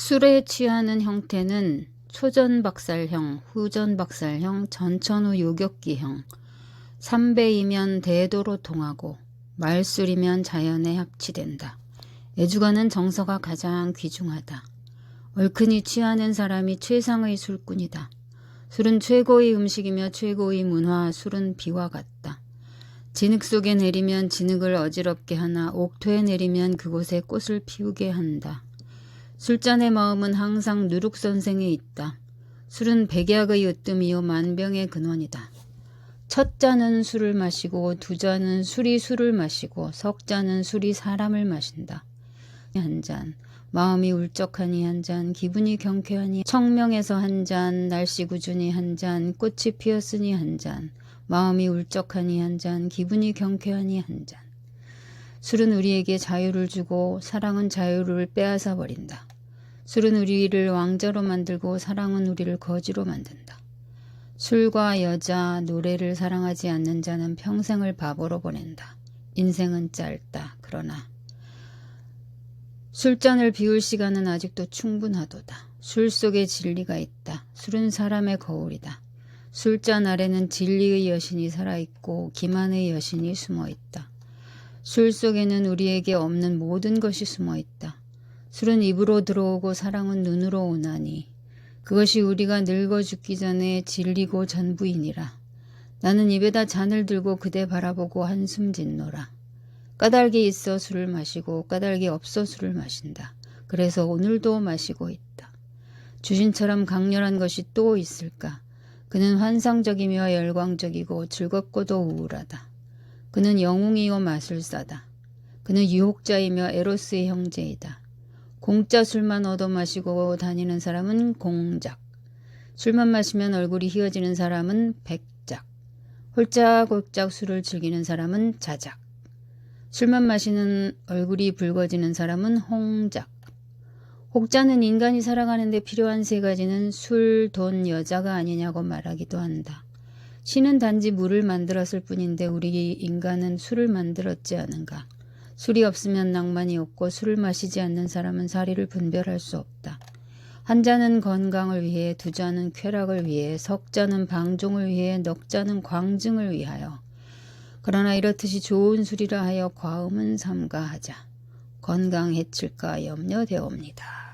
술에 취하는 형태는 초전박살형, 후전박살형, 전천후 요격기형, 삼배이면 대도로 통하고 말술이면 자연에 합치된다. 애주가는 정서가 가장 귀중하다. 얼큰이 취하는 사람이 최상의 술꾼이다. 술은 최고의 음식이며 최고의 문화, 술은 비와 같다. 진흙 속에 내리면 진흙을 어지럽게 하나 옥토에 내리면 그곳에 꽃을 피우게 한다. 술잔의 마음은 항상 누룩선생에 있다. 술은 백약의 으뜸이요 만병의 근원이다. 첫 잔은 술을 마시고 두 잔은 술이 술을 마시고 석 잔은 술이 사람을 마신다. 한 잔, 마음이 울적하니 한 잔, 기분이 경쾌하니 청명해서 한 잔, 날씨 구준이 한 잔, 꽃이 피었으니 한 잔, 마음이 울적하니 한 잔, 기분이 경쾌하니 한 잔. 술은 우리에게 자유를 주고 사랑은 자유를 빼앗아 버린다. 술은 우리를 왕자로 만들고 사랑은 우리를 거지로 만든다. 술과 여자, 노래를 사랑하지 않는 자는 평생을 바보로 보낸다. 인생은 짧다. 그러나 술잔을 비울 시간은 아직도 충분하도다. 술 속에 진리가 있다. 술은 사람의 거울이다. 술잔 아래는 진리의 여신이 살아있고 기만의 여신이 숨어있다. 술 속에는 우리에게 없는 모든 것이 숨어 있다. 술은 입으로 들어오고 사랑은 눈으로 오나니 그것이 우리가 늙어 죽기 전에 진리고 전부이니라. 나는 입에다 잔을 들고 그대 바라보고 한숨 짓노라. 까닭이 있어 술을 마시고 까닭이 없어 술을 마신다. 그래서 오늘도 마시고 있다. 주신처럼 강렬한 것이 또 있을까? 그는 환상적이며 열광적이고 즐겁고도 우울하다. 그는 영웅이요 마술사다. 그는 유혹자이며 에로스의 형제이다. 공짜 술만 얻어 마시고 다니는 사람은 공작. 술만 마시면 얼굴이 휘어지는 사람은 백작. 홀짝홀짝 술을 즐기는 사람은 자작. 술만 마시는 얼굴이 붉어지는 사람은 홍작. 혹자는 인간이 살아가는데 필요한 세 가지는 술, 돈, 여자가 아니냐고 말하기도 한다. 신은 단지 물을 만들었을 뿐인데 우리 인간은 술을 만들었지 않은가. 술이 없으면 낭만이 없고 술을 마시지 않는 사람은 사리를 분별할 수 없다. 한 잔은 건강을 위해, 두 잔은 쾌락을 위해, 석 잔은 방종을 위해, 넉 잔은 광증을 위하여. 그러나 이렇듯이 좋은 술이라 하여 과음은 삼가하자. 건강 해칠까 염려되옵니다.